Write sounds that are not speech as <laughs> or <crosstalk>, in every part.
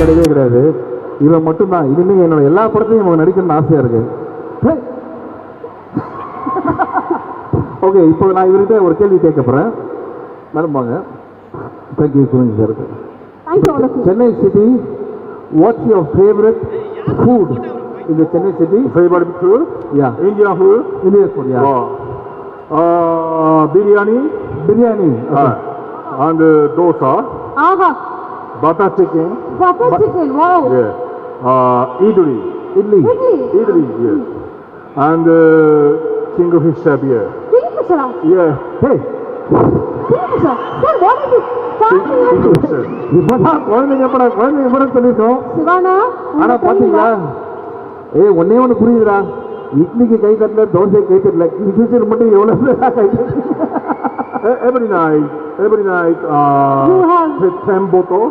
கிடையவே கிடையாது. இவன் மட்டும்தான். இனிமே என்னோட எல்லா படத்தையும் இவன் நடிக்கணும்னு ஆசையா இருக்கு. ஓகே இப்போ நான் இவர்கிட்ட ஒரு கேள்வி கேட்க போறேன். மேடம் வாங்க. தேங்க்யூ சொல்லுங்க sir. Chennai city what's your favourite food இந்த Chennai city Favorite food? Yeah Indian food? இந்திய food yeah biryani and uh, dosa, ஆஹா. Butter chicken, butter chicken wow yeah. Uh, idli, idli idli idli, yes. And uh, kingfisher beer. கிங்ஃபிஷரா Yeah, hey Kingfisher sir what is king- this kingfisher. இப்பதான் குழந்தைங்க பட குழந்தைங்க படம் சொல்லிட்டோம் ஆனா பாத்தீங்களா? ஏய் ஒன்னே ஒண்ணு புரியுதுடா. இட்லிக்கு கை தட்டல தோசை கை தட்டல. ஃபியூச்சர் மட்டும் எவ்வளவு கை <laughs> Every night, every night, uh, You have- t- ten bottles.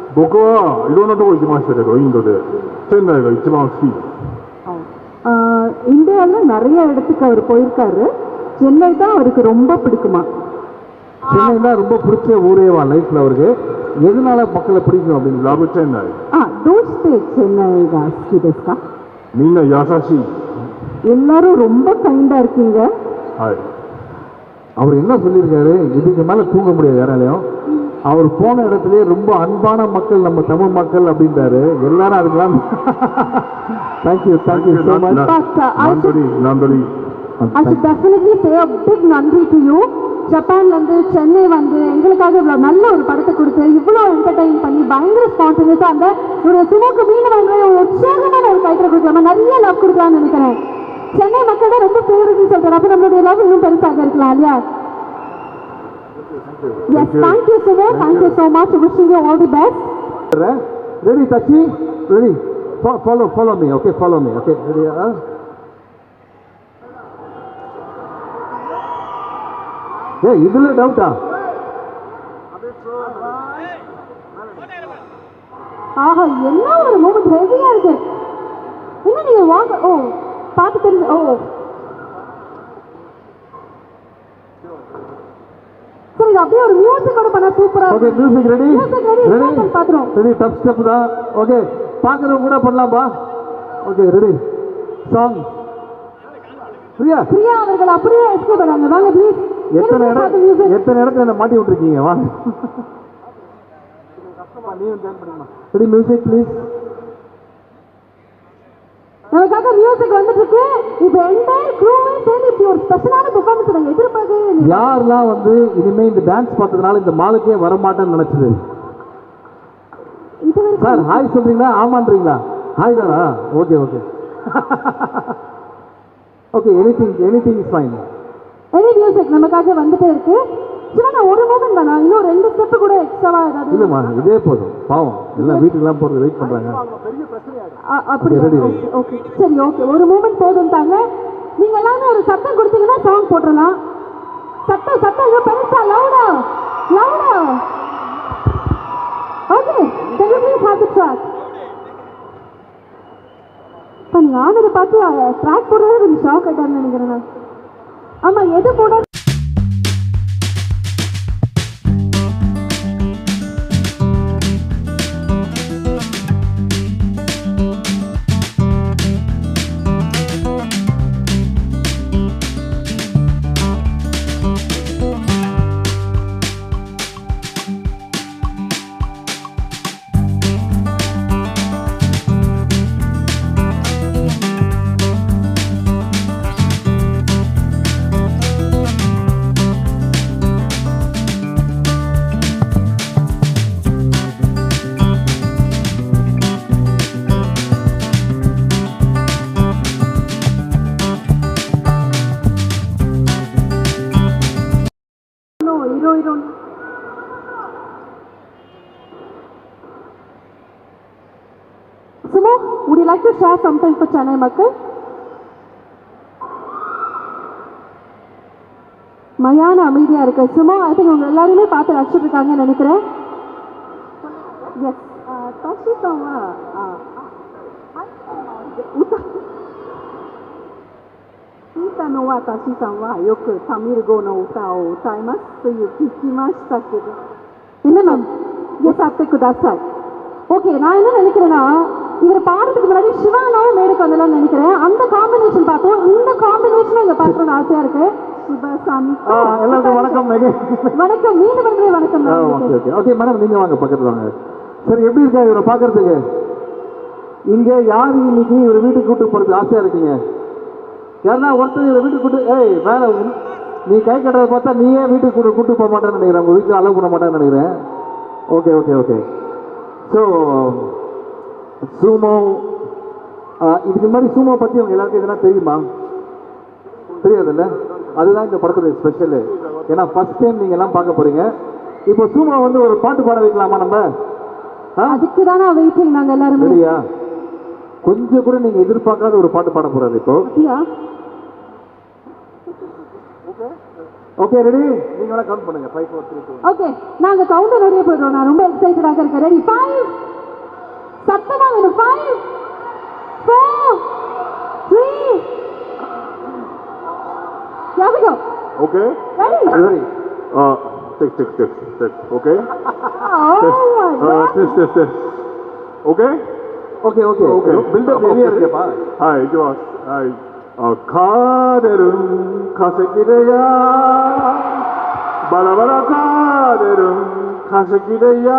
僕はいろんなとこ行きましたけど、インドで。チェンナイが一番好きです。 இந்தியாவில் நிறைய இடத்துக்கு அவர் போயிருக்காரு சென்னை தான் அவருக்கு ரொம்ப பிடிக்குமா சென்னை தான் ரொம்ப பிடிச்ச ஊரேவா லைஃப்ல அவருக்கு எதனால மக்களை பிடிக்கும் அப்படின்னு ラブチェンナイ。 ஆどうしてチェンナイが好きですかみんな優しい。 எல்லாரும் ரொம்ப கைண்டா இருக்கீங்க はい。 அவர் என்ன சொல்லியிருக்காரு இதுக்கு மேல தூங்க முடியாது யாராலையும் அவர் போன இடத்துலயே ரொம்ப அன்பான மக்கள் நம்ம தமிழ் மக்கள் அப்படின்றாரு. எல்லாரும் அதுக்கெல்லாம் தேங்க்யூ தேங்க்யூ சோ மச் நன்றி நன்றி. I should definitely pay a big நன்றி டு யூ ஜப்பான் வந்து சென்னை வந்து எங்களுக்காக இவ்வளவு நல்ல ஒரு படத்தை கொடுத்து இவ்வளவு என்டர்டைன் பண்ணி பயங்கர ஸ்பான்டனியஸாக அந்த ஒரு சுமோக்கு மீன் வாங்க ஒரு உற்சாகமான ஒரு டைட்டில் கொடுக்கலாமா? நிறைய லவ் கொடுக்கலாம்னு நினைக்கிறேன். சென்னை மக்கள் தான் ரொம்ப பேருன்னு சொல்கிறாங்க அப்போ நம்மளுடைய லவ் இன்னும் பெருசாக இருக்கலாம் இல்லையா? Yes thank you சுமர் thank you so much wishing you all the best ready தச்சி ready follow follow me okay follow me okay ready ஏ இதுல டவுட்டா ஆஹா என்ன ஒரு மூமெண்ட் ஹெவியா இருக்கு என்ன நீங்க வாங்க ஓ பார்த்து தெரிஞ்சு ஓ சரி அப்படியே ஒரு மியூசிக்கோட பண்ணா சூப்பரா okay music ready ready rehearsal பாத்துறோம். ரெடி டப் ஸ்டெப் தான் ஓகே பார்க்குறவங்க கூட பண்ணலாம்பா. Okay ready song Priya Priya அவர்கள் அப்படியே எஸ்கேப் பண்ணாங்க வாங்க ப்ளீஸ் எத்தனை இடம்? மியூசிக் எத்தனை இடத்துல என்ன மாட்டி விட்டுருக்கீங்க? வாங்க. ரெடி மியூசிக் ப்ளீஸ் நமக்காக மியூசிக் வந்துட்டு இருக்கு இப்போ என்டையர் க்ரூவே சேர்ந்து இப்படி ஒரு ஸ்பெஷலான பெர்ஃபார்மன்ஸ் நாங்க எதிர்பார்க்கவே இல்லை யாரெல்லாம் வந்து இனிமே இந்த டான்ஸ் பார்த்ததுனால இந்த மாலுக்கே வர மாட்டேன்னு நினைச்சது சார் ஹாய் சொல்றீங்களா? ஆமான்றீங்களா? ஹாய் தானா? Okay okay okay anything anything is fine any music நமக்காக வந்துட்டே இருக்கு. சிவனா ஒரு மூமெண்ட் தானா இன்னும் ரெண்டு ஸ்டெப் கூட எக்ஸ்ட்ராவா ஏதாவது இல்லைம்மா இதே போதும். பாவம். எல்லாம் வீட்டுக்கெல்லாம் போகிறது வெயிட் பண்ணுறாங்க அ- அப்படி ஓகே ஓகே சரி ஓகே ஒரு மூமெண்ட் போதும்ட்டாங்க நீங்க எல்லாமே ஒரு சத்தம் கொடுத்தீங்கன்னா சாங் போட்டுடலாம் சத்தம் சத்தம். பெருசா லவுடா லவுடா ஓகே ட்ராக் இப்போ நீங்க ஆனதை பார்த்து ட்ராக் போடுறது கொஞ்சம் ஷாக் ஆயிட்டான்னு நினைக்கிறேன் நான். ஆமா எது போட சென்னை மக்கள் மயான அமைதியா இருக்கு சும்மா ஐ திங்க் உங்க எல்லாருமே பார்த்து ரசிச்சுட்டு இருக்காங்கன்னு நினைக்கிறேன் எஸ் タシさんは、あ、歌、聞いたのはタシさんはよくタミル語の歌を歌いますという聞きましたけど、 என்ன மேம்歌ってください。 ஓகே நான் என்ன நினைக்கிறேன்னா இந்த பாடத்துக்கு முன்னாடி சிவானாவும் மேடைக்கு வந்தலாம்னு நினைக்கிறேன். அந்த காம்பினேஷன் பார்த்தோம் இந்த காம்பினேஷனும் இங்கே பார்க்கணும்னு ஆசையா இருக்கு. எல்லாருக்கும் வணக்கம் வணக்கம். மீண்டும் வந்து வணக்கம் ஓகே மேடம் நீங்க வாங்க பக்கத்துல சரி எப்படி இருக்கா இவரை பாக்குறதுக்கு இங்க யார் இன்னைக்கு இவர் வீட்டுக்கு கூட்டு போறது ஆசையா இருக்கீங்க? யாருன்னா ஒருத்தர் இவர் வீட்டுக்கு கூட்டு ஏய் மேல நீ கை கட்டுறத பார்த்தா நீயே வீட்டுக்கு கூட்டு கூட்டு போக மாட்டேன்னு நினைக்கிறேன். உங்க வீட்டில் அலோவ் பண்ண மாட்டேன்னு நினைக்கிறேன். Okay okay okay. So sumo இதுக்கு முன்னாடி சூமோ பற்றி உங்க எல்லாருக்கும் எதனா தெரியுமா? தெரியாதுல்ல? அதுதான் இந்த படத்துடைய ஸ்பெஷலு ஏன்னா ஃபர்ஸ்ட் டைம் நீங்க எல்லாம் பார்க்க போறீங்க. இப்போ சூமா வந்து ஒரு பாட்டு பாட வைக்கலாமா நம்ம? அதுக்கு தானே வெயிட்டிங் நாங்க எல்லாருமே. ரெடியா கொஞ்சம் கூட நீங்க எதிர்பார்க்காத ஒரு பாட்டு பாட போறாரு இப்போ. ஓகே ரெடி நீங்க வேணா கவுண்ட் பண்ணுங்க. Five four three two okay நாங்க கவுண்டர் வரைய போயிடுறோம். நான் ரொம்ப எக்ஸைட்டடாக இருக்கேன். Ready シャットダウンの5、4、3、Here we go. Okay? Ready? Ready. Uh, tick, tick, tick, tick. Okay? oh test. my god. Uh, test, test, test. Okay? Okay, okay. okay. Build up area でば。はい、行きます。はい。あ、カーデルン、化石でやバラバラカーデルン、化石でや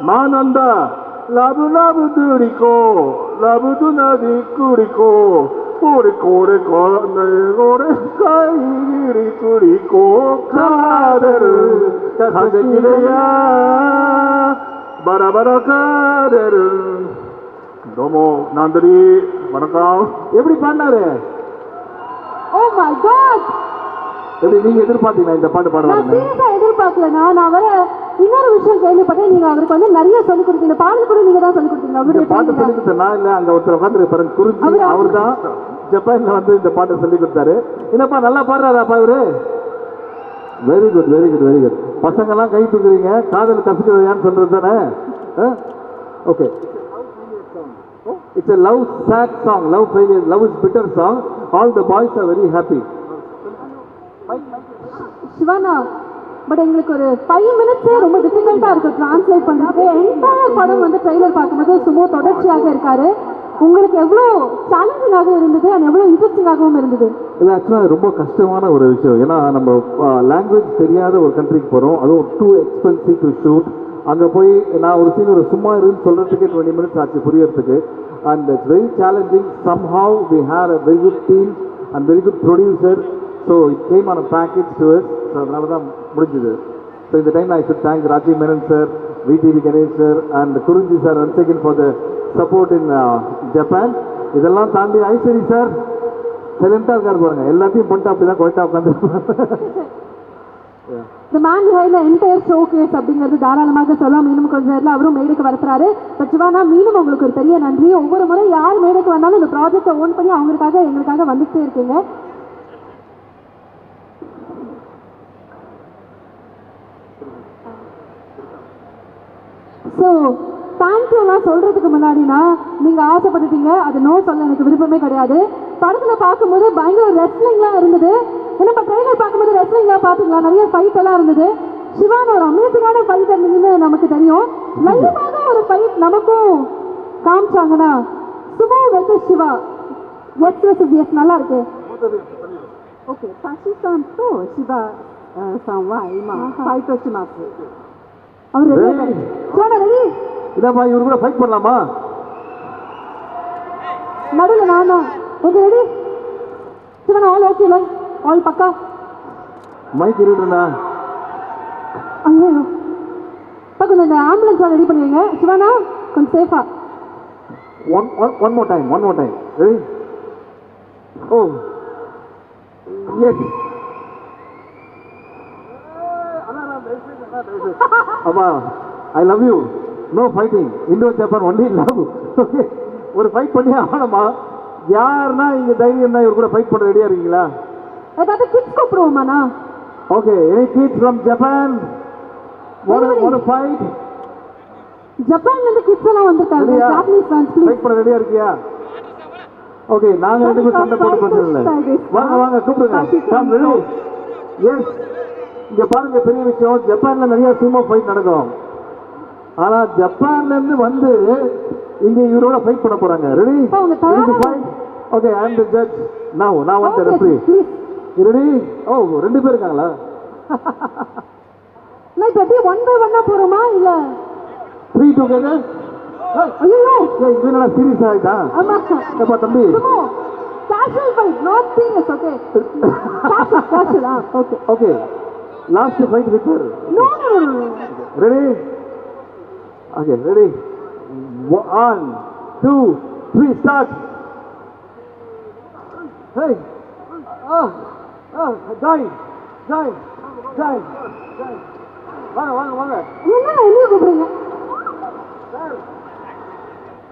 学んだ。ラブラブドゥリコラブドゥナディクリコこれこれこれこれかいぎりくりこかれる風切れやバラバラかれるどうもナンドリーマナカンエブリパンダレ Oh my god எப்படி நீங்க எதிர்பார்த்தீங்களா இந்த பாட்டு பாடுறாங்க நான் சீரியஸா எதிர்பார்க்கல நான் அவரை இன்னொரு விஷயம் கேள்விப்பட்டேன். நீங்க அவருக்கு வந்து நிறைய சொல்லிக் கொடுத்தீங்க. பாடல் கூட நீங்க தான் சொல்லிக் கொடுத்தீங்க அவருடைய பாட்டு சொல்லி training-ல. கொடுத்த நான் இல்ல அங்க ஒருத்தர் உட்காந்து பாருங்க குறிஞ்சி. அவரா? தான் ஜப்பான்ல வந்து இந்த பாட்டை சொல்லி கொடுத்தாரு. என்னப்பா நல்லா பாடுறாராப்பா இவரு? Very good very good very good பசங்க எல்லாம் கை தூக்குறீங்க. காதல் கசுக்குறதையான்னு சொல்றது தானே? Okay it's a love sad song love failure love is bitter song all the boys are very happy Siwana but எங்களுக்கு ஒரு ஃபைவ் மினிட்ஸே ரொம்ப டிஃபிகல்ட்டாக இருக்கும் ட்ரான்ஸ்லேட் பண்றதுக்கு. என்டையர் படம் வந்து ட்ரெய்லர் பார்க்கும்போது சும்மா தொடர்ச்சியாக இருக்காரு. உங்களுக்கு எவ்வளோ சேலஞ்சிங்காக இருந்தது அண்ட் எவ்வளோ இன்ட்ரெஸ்டிங்காகவும் இருந்தது? இது ஆக்சுவலாக ரொம்ப கஷ்டமான ஒரு விஷயம். ஏன்னா நம்ம லாங்குவேஜ் தெரியாத ஒரு கண்ட்ரிக்கு போகிறோம் அதுவும் டூ எக்ஸ்பென்சிவ் டு ஷூட் அங்கே போய் நான் ஒரு சீன் ஒரு சும்மா இருந்து சொல்கிறதுக்கே டுவெண்ட்டி மினிட்ஸ் ஆச்சு புரியறதுக்கு. And it's very challenging somehow we have a very good team and very good producer so it came on a package too so அதனால தான் முடிஞ்சுது. ஸோ இந்த time I should thank Rajiv Menon sir VTV Ganesh sir and Kurinji sir once for the support in Japan இதெல்லாம் தாண்டி Ishari sir சைலண்டாக இருக்கார் பாருங்க. எல்லாத்தையும் பண்ணிட்டு அப்படிதான் கொயிட்டா உட்காந்து இந்த மேன் ஹைல என்டையர் ஷோ கேஸ் அப்படிங்கிறது தாராளமாக சொல்லலாம். இன்னும் கொஞ்சம் நேரத்தில் அவரும் மேடைக்கு வரத்துறாரு பட் சிவானா மீண்டும் உங்களுக்கு ஒரு பெரிய நன்றி. ஒவ்வொரு முறை யார் மேடைக்கு வந்தாலும் இந்த ப்ராஜெக்டை ஓன் பண்ணி அவங்களுக்காக எங்களுக்காக வந்துட்டே இருக்கீங்க. ஸோ தேங்க்யூலாம் சொல்கிறதுக்கு முன்னாடினா நீங்கள் ஆசைப்பட்டுட்டீங்க. அது நோ சொல்ல எனக்கு விருப்பமே கிடையாது. படத்தில் பார்க்கும்போது பயங்கர ரெஸ்லிங்லாம் இருந்தது. நம்ம ட்ரெயிலர் பார்க்கும்போது ரெஸ்லிங்லாம் பார்த்தீங்களா? நிறைய ஃபைட் எல்லாம் இருந்தது. சிவான ஒரு அமேசிங்கான ஃபைட் இருந்ததுன்னு நமக்கு தெரியும். லைவாக ஒரு ஃபைட் நமக்கும் காமிச்சாங்கன்னா Suma versus Siva. S versus S நல்லா இருக்கு. ஓகே சசி சாம் தோ சிவா சாம் வாய் மா ஃபைட் வெர்சஸ் மாஸ் அவர் சிவானா ரெடி இதாப்பா இவரு கூட ஃபைட் பண்ணலாமா? நடுவில் நான் தான். ஓகே ரெடி சிவனா ஆல் ஓகேல ஆல் பக்கா? மைக் இருட்டுண்ணா ஐயோ. அப்பா கொஞ்சம் இந்த ஆம்புலன்ஸ் ரெடி பண்ணுவீங்க. சிவானா கொஞ்சம் சேஃபா one one one more time one more time ready oh yes அப்பா I love you no fighting Indo Japan only love okay ஒரு ஃபைட் பண்ணி ஆகணுமா யாருன்னா இங்க தைரியம் தான் இவர் கூட ஃபைட் பண்ண ரெடியா இருக்கீங்களா? ஏதாவது kids கூப்பிடுவோமாண்ணா okay any kid from Japan ஒரு ஃபைட் ஜப்பான்ல இருந்து கிட்ஸ் எல்லாம் வந்திருக்காங்க. ஜாப்பனீஸ் ஃபேன்ஸ் ப்ளீஸ் ஃபைட் பண்ண ரெடியா இருக்கியா? ஓகே நாங்க ரெண்டு பேரும் சண்டை போட்டு பிரச்சனை இல்லை. வாங்க வாங்க கூப்பிடுங்க. கம் ரெடி எஸ் இங்க பாருங்க பெரிய விஷயம். ஜப்பான்ல நிறைய சுமோ ஃபைட் நடக்கும். ஆனா ஜப்பான்ல இருந்து வந்து இங்க இவரோட ஃபைட் பண்ண போறாங்க. ரெடி அப்பா, okay I am the judge நவ நான் வந்து ரெஃபரி. ரெடி ஓ ரெண்டு பேர் இருக்காங்களா? <laughs> நான் இப்போ எப்படி ஒன் பை ஒன்னா போறோமா இல்ல? த்ரீ டுகெதர் ஐயோ இது என்னடா சீரியஸ் ஆயிட்டா? ஆமா ஏப்பா தம்பி? Casual fight not serious okay casual casual okay okay last fight wicker no no Ready? Okay, ready? One, two, three, start. Hey! Ah! Ah! Join! Join! Join! Join! வாங்க வாங்க வாங்க என்ன என்ன கூப்பிடுறீங்க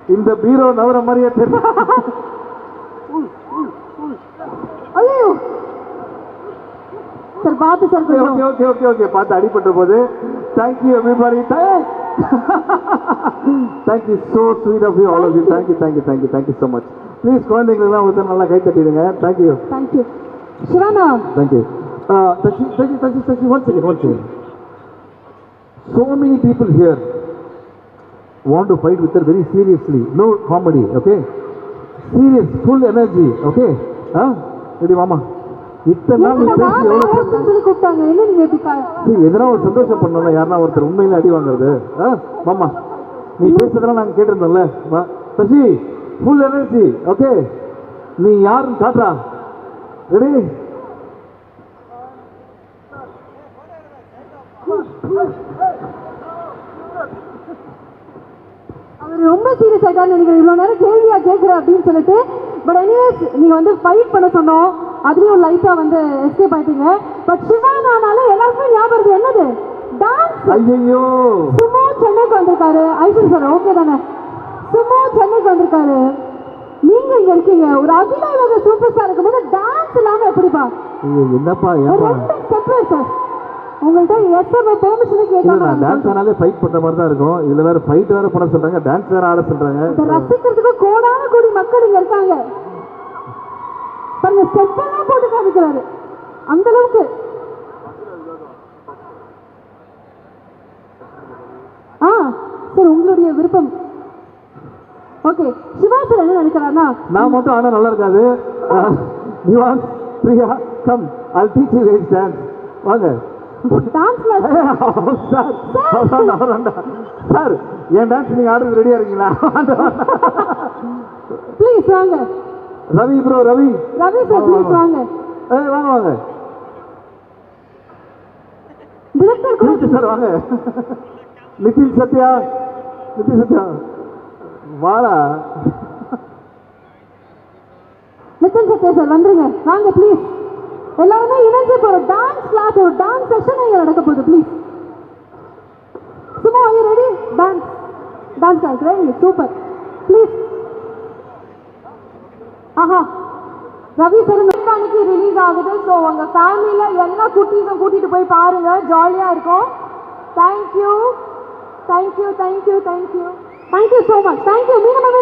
இந்த பீரோ நவர மாதிரியே தெரியல <laughs> ஐயோ சார் பார்த்து sir okay okay okay okay பார்த்து அடிபட்ட போது thank you everybody thank you so sweet of you all of you thank you thank you thank you thank you so much please குழந்தைங்களுக்குலாம் ஒருத்தர் நல்லா கை தட்டிடுங்க தேங்க்யூ தேங்க்யூ சிவானா. Uh, Tashi, Tashi, Tashi, Tashi, one second, one second. So many people here want to fight with her very seriously. No comedy, okay? Serious, full energy, okay? Huh? Ready மாமா இத்தனை நீங்க எதனா ஒரு சந்தோஷம் பண்ணணும் யாருன்னா ஒருத்தர் உண்மையில அடி வாங்குறது. மாமா நீ பேசுறதெல்லாம் நாங்கள் கேட்டிருந்தோம்ல. சசி ஃபுல் எனர்ஜி ஓகே நீ யாருன்னு காட்டுறா. ரெடி அவர் ரொம்ப சீரியஸ் ஆயிட்டான்னு நினைக்கிறேன். இவ்வளோ நேரம் கேள்வியா கேட்குற அப்படின்னு சொல்லிட்டு பட் எனிவேஸ் நீங்க வந்து ஃபைட் பண்ண சொன்னோம். அதுலயும் லைட்டா வந்து எஸ்கேப் ஆயிட்டீங்க. பட் சிவானானால எல்லாருக்குமே ஞாபகம் என்னது? டான்ஸ் ஐயோ சுமோ சென்னைக்கு வந்திருக்காரு. ஐஸ்வர் சார் ஓகே தானே? சுமோ சென்னைக்கு வந்திருக்காரு. நீங்க இங்க இருக்கீங்க. ஒரு அகில உலக சூப்பர் ஸ்டார் இருக்கும்போது டான்ஸ் இல்லாம எப்படிப்பா? என்னப்பா ரெண்டு ஸ்டெப் சார் உங்கள்கிட்ட எத்தனை பெர்மிஷனே கேட்காம நான் டான்ஸ் ஆனாலே ஃபைட் பண்ற மாதிரி தான் இருக்கும். இதுல வேற ஃபைட் வேற பண்ண சொல்றாங்க டான்ஸ் வேற ஆட சொல்றாங்க. இதை ரசிக்கிறதுக்கு கோடான கோடி மக்கள் இங்க இருக்காங்க. பாருங்க ஸ்டெப் எல்லாம் போட்டு காமிக்கிறாரு. அந்த அளவுக்கு. ஆ சார் உங்களுடைய விருப்பம். ஓகே சிவா சார் என்ன நினைக்கிறாருன்னா நான் மட்டும் ஆனா நல்லா இருக்காது. Priya come I teach you dance வாங்க. சார் அவராண்டா, அவராண்டா. சார் என் டான்ஸ் நீங்க ஆடுறது ரெடியா இருக்கீங்களா? <laughs> ப்ளீஸ் வாங்க. Ravi bro Ravi. Ravi sir please வாங்க. ஏய் வாங்க வாங்க. டிரெக்டர் கூட சார் வாங்க. நிதின் சத்யா நிதின் சத்யா வாடா. நிதின் சத்யா சார் வந்துருங்க. வாங்க ப்ளீஸ் எல்லாருமே இணைஞ்சு இப்போ ஒரு டான்ஸ் கிளாஸ் ஒரு டான்ஸ் செஷன் இங்கே நடக்க போகுது ப்ளீஸ் சும்மா ஐயோ ready dance dance class ready super please Aha. Ravi sir அன்னைக்கு ரிலீஸ் ஆகுது. ஸோ உங்கள் ஃபேமிலியில் எல்லா குட்டீஸும் கூட்டிகிட்டு போய் பாருங்கள் ஜாலியாக இருக்கும். Thank you thank you thank you thank you thank you so much thank you மீனமே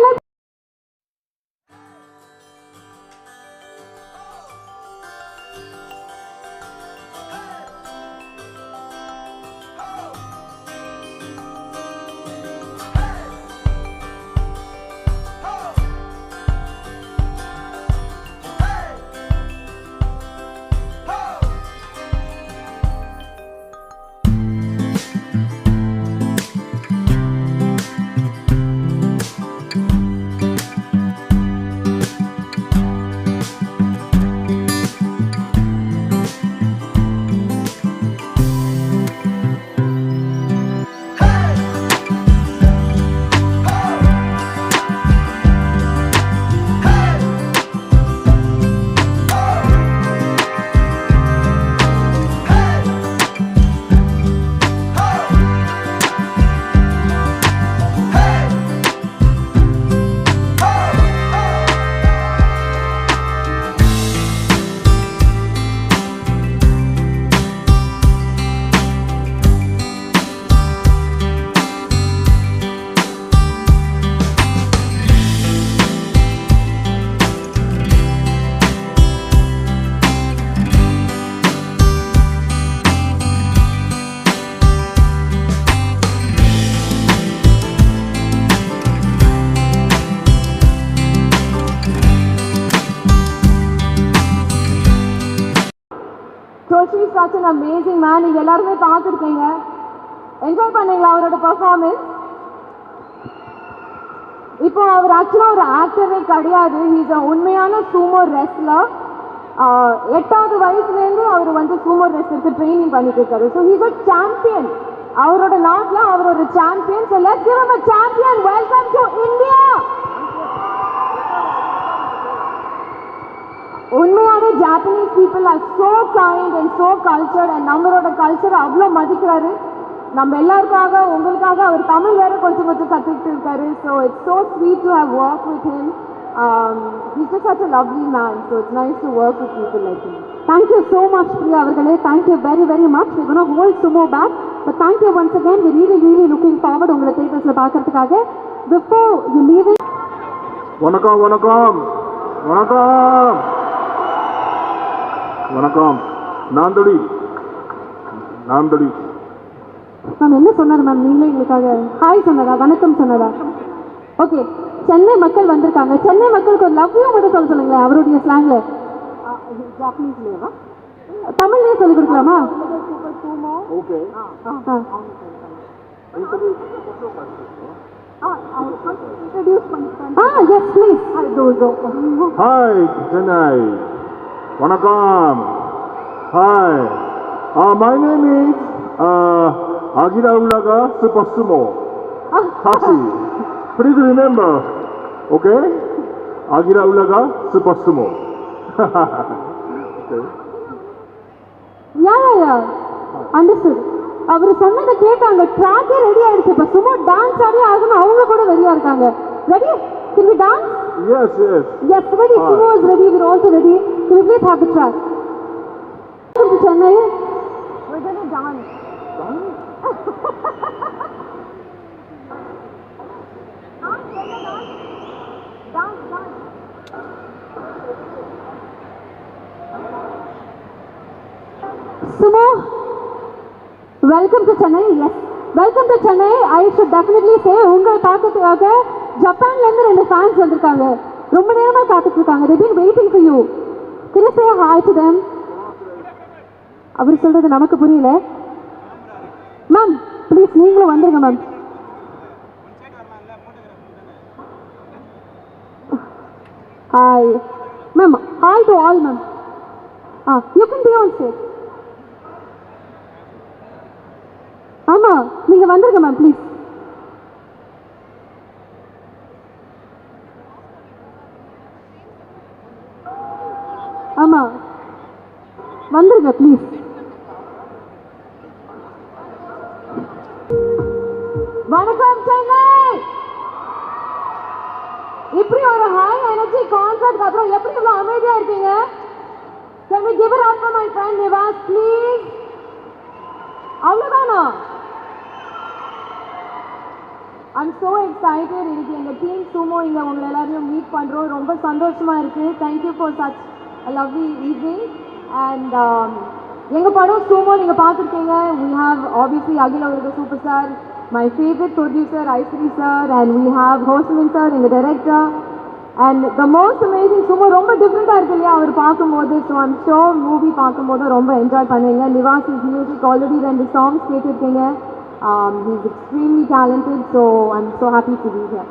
தெரியுமா நீங்கள் நீங்க எல்லாருமே பார்த்துருக்கீங்க. என்ஜாய் பண்ணீங்களா அவரோட பெர்ஃபார்மன்ஸ் இப்போ அவர் ஆக்சுவலாக ஒரு ஆக்டரே கிடையாது. ஹீஸ் உண்மையான சூமோ ரெஸ்லர் எட்டாவது வயசுலேருந்து அவர் வந்து சூமோ ரெஸ்லருக்கு ட்ரைனிங் பண்ணிட்டு இருக்காரு ஸோ ஹீஸ் அ சாம்பியன் அவரோட நாட்டில் அவர் ஒரு champion so let's give him a welcome to India உண்மையாவே Japanese people are so kind and so culture and நம்மளோட கல்ச்சரை அவ்வளோ மதிக்கிறாரு. நம்ம எல்லாருக்காக உங்களுக்காக அவர் தமிழ் வேற கொஞ்சம் கொஞ்சம் கற்றுக்கிட்டு இருக்காரு. So it's so sweet to have work with him he's just such a lovely man so it's nice to work with people like him thank you so much Priya அவர்களே thank you very very much we gonna hold sumo back but thank you once again we really really looking forward உங்களை தேட்டர்ஸில் பார்க்கறதுக்காக. Before you leave வணக்கம் வணக்கம். வணக்கம். வணக்கம். நாந்தொடி. நாந்தொடி. Ma'am என்ன சொன்னார் மேம் நீங்களே எங்களுக்காக. ஹாய் சொன்னதா? வணக்கம் சொன்னதா? ஓகே சென்னை மக்கள் வந்திருக்காங்க. சென்னை மக்களுக்கு ஒரு லவ் யூ மட்டும் சொல்ல சொல்லுங்களேன் அவருடைய ஸ்லாங்ல ஜாப்பனீஸ்லேயேவா தமிழ்லயே சொல்லி கொடுக்கலாமா? Okay ah. Yes please hi Chennai வணக்கம். Hi my name is Agira Ulaga Super Sumo Tashi. Please remember, okay? Agira Ulaga Super Sumo. okay. Yeah yeah yeah understood அவர் சொன்னதை கேட்டாங்க ட்ராக்கே ரெடி ஆயிடுச்சு இப்போ சும்மா டான்ஸ் ஆடி ஆகணும் அவங்க கூட ரெடியா இருக்காங்க ready can we dance Yes, yes. yes ready sumo is ready we're also ready can we please have the track Welcome to chennai we're gonna dance Sumo, welcome to Chennai. Yes, welcome to Chennai. I should definitely say உங்களை பார்க்கறதுக்காக ஜப்பான்ல இருந்து ரெண்டு fans வந்திருக்காங்க ரொம்ப நேரமா காத்துட்டு இருக்காங்க they been waiting for you can you say hi to them அவர் சொல்றது நமக்கு புரியல. மேம் ப்ளீஸ் நீங்களும் வந்துருங்க ma'am hi ma'am hi to all ma'am ah you can be on stage ஆமாம் நீங்கள் வந்துருங்க மேம் ப்ளீஸ் ஆமாம் வந்துருங்க please up for my friend Nivas, please? அவ்வளோதானா ஐம் ஸோ எக்ஸைட்டட் இன்னைக்கு எங்கள் டீம் சுமோ இங்கே உங்களை எல்லாரையும் மீட் பண்ணுறோம் ரொம்ப சந்தோஷமாக இருக்குது thank you for such lovely evening and எங்கள் படம் சுமோ நீங்கள் பார்த்துருக்கீங்க. We have obviously அகில உலக super star my favourite producer Ishari sir and we have Hosimin sir எங்கள் director and the most amazing சும்மா ரொம்ப டிஃப்ரெண்ட்டாக இருக்கு இல்லையா? அவர் பார்க்கும்போது. ஸோ ஐம் ஷோர் மூவி பார்க்கும்போது ரொம்ப என்ஜாய் பண்ணுவீங்க. நிவாஸ் இஸ் மியூசிக் ஆல்ரெடி ரெண்டு சாங்ஸ் கேட்டிருக்கீங்க. Is extremely talented so I'm so happy to be here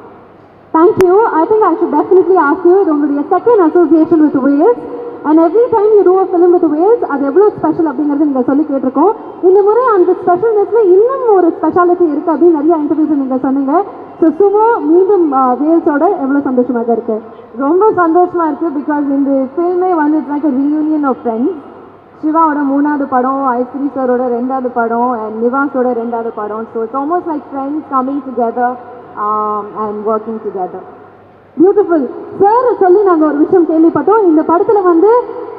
thank you I think I should definitely ask you இது உங்களுடைய second association with Vels and every time you do a film with Vels அது எவ்வளோ special அப்படிங்கிறது நீங்கள் சொல்லி கேட்டிருக்கோம். இந்த முறை அந்த ஸ்பெஷல்னஸில் இன்னும் ஒரு ஸ்பெஷாலிட்டி இருக்குது அப்படின்னு நிறைய இன்டர்வியூஸ் நீங்கள் சொன்னீங்க. ஸோ சுமோ மீண்டும் வேல்ஸோட எவ்வளோ சந்தோஷமாக இருக்கு? ரொம்ப சந்தோஷமாக இருக்குது பிகாஸ் இந்த ஃபில்மே வந்து it's like a reunion of friends சிவாவோட மூணாவது படம் ஐஸ்வரி சாரோட ரெண்டாவது படம் அண்ட் நிவாஸோட ரெண்டாவது படம். So it's almost like friends coming together and working together beautiful sir சொல்லி நாங்கள் ஒரு விஷயம் கேள்விப்பட்டோம். இந்த படத்தில் வந்து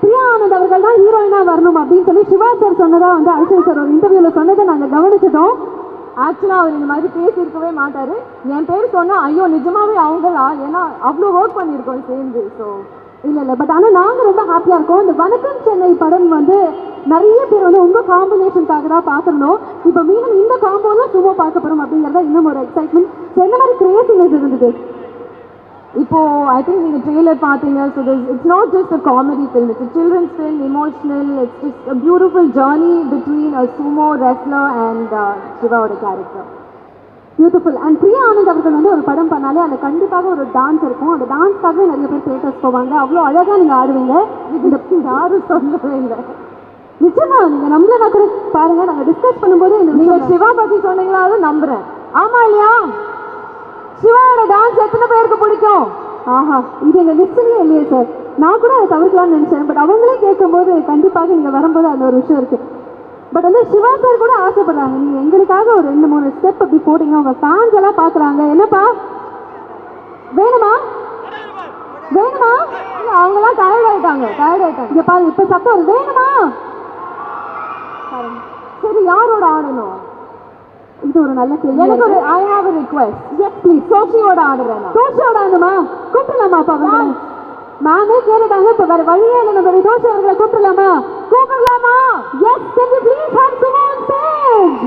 பிரியா ஆனந்த் அவர்கள் தான் ஹீரோயினாக வரணும் அப்படின்னு சொல்லி சிவா சார் சொன்னதாக வந்து ஐஸ்வரி சார் ஒரு இன்டர்வியூவில் சொன்னதை நாங்கள் கவனிச்சிட்டோம். ஆக்சுவலாக அவர் இந்த மாதிரி பேசியிருக்கவே மாட்டார். என் பேர் சொன்னால் ஐயோ நிஜமாவே அவங்களா? ஏன்னா அவ்வளோ ஒர்க் பண்ணியிருக்கோம் சேர்ந்து ஸோ இல்லை இல்லை. பட் ஆனால் நாங்கள் ரொம்ப ஹாப்பியாக இருக்கோம். இந்த வணக்கம் சென்னை படம் வந்து நிறைய பேர் வந்து உங்கள் காம்பினேஷனுக்காக தான் பார்த்துருந்தோம். இப்போ மீண்டும் இந்த காம்போவில் சும்மா பார்க்க போகிறோம் அப்படிங்கிறத இன்னும் ஒரு எக்ஸைட்மெண்ட் என்ன மாதிரி கிரியேட்டிவ்னஸ் இருந்தது? இப்போ ஐ திங்க் நீங்க ட்ரெய்லர் பார்த்தீங்க so it's not just a comedy film it's children's film emotional it's just a beautiful journey between a sumo wrestler and சிவாவோட character beautiful and Priya Anand அவர்கள் வந்து ஒரு படம் பண்ணாலே அதில் கண்டிப்பாக ஒரு டான்ஸ் இருக்கும். அந்த டான்ஸ்க்காகவே நிறைய பேர் தேட்டர்ஸ் போவாங்க. அவ்வளோ அழகாக நீங்கள் ஆடுவீங்க. இந்த யாரும் சொல்லவே இல்லை நிச்சயமா நீங்க நம்மள கூட பாருங்க. நாங்க டிஸ்கஸ் பண்ணும்போது நீங்க சிவா பத்தி சொன்னீங்களாலும் நம்புறேன். ஆமா இல்லையா? சிவாவோட டான்ஸ் எத்தனை பேருக்கு பிடிக்கும்? ஆஹா இது எங்கள் லிஸ்ட்லயே இல்லையே சார் நான் கூட அதை தவிர்க்கலாம்னு நினைச்சேன் பட் அவங்களே கேட்கும்போது கண்டிப்பாக இங்கே வரும்போது அந்த ஒரு விஷயம் இருக்குது பட் வந்து சிவா சார் கூட ஆசைப்படுறாங்க. நீங்கள் எங்களுக்காக ஒரு ரெண்டு மூணு ஸ்டெப் அப்படி போட்டீங்க. அவங்க ஃபேன்ஸ் எல்லாம் பார்க்குறாங்க. என்னப்பா? வேணுமா? வேணுமா? இல்லை அவங்கெல்லாம் டயர்ட் ஆகிட்டாங்க டயர்ட் ஆகிட்டாங்க இங்கே பாருங்க இப்போ சத்தம் வேணுமா? சரி யாரோட ஆடணும்? இது ஒரு நல்ல கேள்வி. எனக்கு ஒரு I have a request yes please சோஷியோட ஆடுறேன் சோஷியோட ஆடுமா? கூப்பிடலாமா அப்பா அவங்க மேமே கேட்டுட்டாங்க இப்ப வேற வழியே இல்லை நம்ம ரிதோஷ் அவர்களை கூப்பிடலாமா? கூப்பிடலாமா yes can you please have sumo on stage